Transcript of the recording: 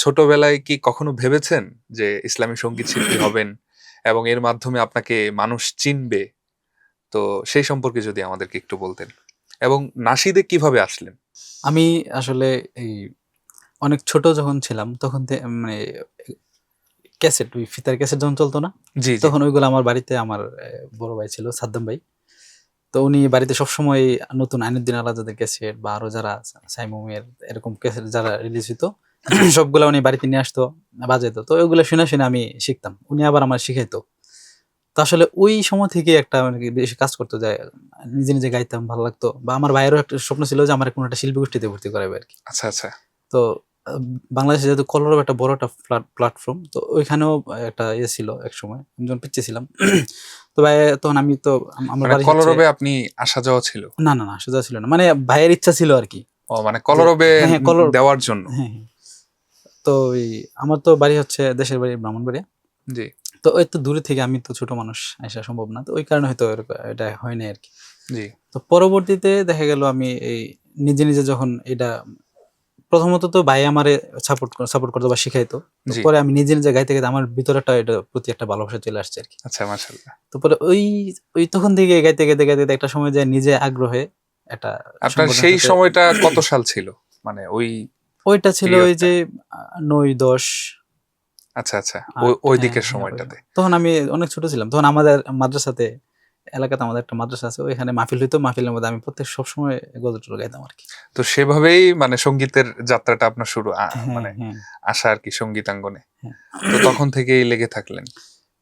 ছোটবেলায় কি কখনো ভেবেছেন যে ইসলামী সংগীত শিল্পী হবেন এবং এর মাধ্যমে আপনাকে মানুষ চিনবে? তো সেই সম্পর্কে যদি আমাদেরকে একটু বলতেন। এবং নাসিদে কীভাবে আসলেন? আমি আসলে এই অনেক ছোট যখন ছিলাম তখন মানে ক্যাসেট ওই ফিতার ক্যাসেট যখন চলতো না জি তখন ওইগুলো আমার বাড়িতে আমার বড় ভাই ছিল সাদ্দাম ভাই। তো উনি বাড়িতে সবসময় নতুন আইনুদ্দিন আলাদাদের ক্যাসেট বা আরও যারা সাইমুমের এরকম ক্যাসেট যারা রিলিজ হইতো সবগুলো উনি বাড়িতে নিয়ে আসতো বাজাইতো। তো ওইগুলো শুনে শুনে আমি শিখতাম। উনি আবার আমার শিখাইতো। তো আসলে ওই সময় থেকে একটা মানে বেশি কাজ করতো যে নিজে নিজে গাইতাম ভালো লাগতো। বা আমার ভাইয়েরও একটা স্বপ্ন ছিল যে আমার কোনো একটা শিল্পী গোষ্ঠীতে ভর্তি করাবে আর কি। আচ্ছা আচ্ছা। তো বাংলাদেশে যেহেতু কলরব একটা বড় একটা প্ল্যাটফর্ম তো ওইখানেও একটা ইয়ে ছিল এক সময় আমি যখন পিছিয়ে ছিলাম তো ভাই তখন আমি তো আমার মানে কলরবে আপনি আসা যাওয়া ছিল? না না না সোজা ছিল না। মানে ভাইয়ের ইচ্ছা ছিল আর কি। ও মানে কলরবে হ্যাঁ, হ্যাঁ। দেওয়ার জন্য। হ্যাঁ হ্যাঁ। তো ওই আমার তো বাড়ি হচ্ছে দেশের বাড়ি ব্রাহ্মণবাড়িয়া। জি। তো ওই তো দূরে থেকে আমি তো ছোট মানুষ আসা সম্ভব না। তো ওই কারণে হয়তো এটা হয় না আর কি জি। তো পরবর্তীতে দেখা গেল আমি এই নিজে নিজে যখন এটা প্রথমত তো ভাই আমারে সাপোর্ট সাপোর্ট করতো বা শিখাইতো। পরে আমি নিজে নিজে গাইতে গাইতে আমার ভিতরে একটা এটা প্রতি একটা ভালোবাসা চলে আসছে আর কি আচ্ছা মাশাআল্লাহ। তো পরে ওই ওই তখন থেকে গাইতে গাইতে গাইতে গাইতে একটা সময় যায় নিজে আগ্রহে এটা আপনার সেই সময়টা কত সাল ছিল? মানে ওই ওইটা ছিল ওই যে নয় দশ। আচ্ছা আচ্ছা। ওই- হ্যাঁ, দিকের হ্যাঁ, সময়টাতে। তখন আমি অনেক ছোট ছিলাম। তখন আমাদের মাদ্রাসাতে এলাকাতে আমাদের একটা মাদ্রাসা আছে ওইখানে মাহফিল হইতো। মাহফিলের মধ্যে আমি প্রত্যেক সবসময় গজল গাইতাম আর কি। তো সেভাবেই মানে সঙ্গীতের যাত্রাটা আপনার শুরু হ্যাঁ, মানে। আসা আর কি সঙ্গীতাঙ্গনে। তো তখন থেকেই লেগে থাকলেন?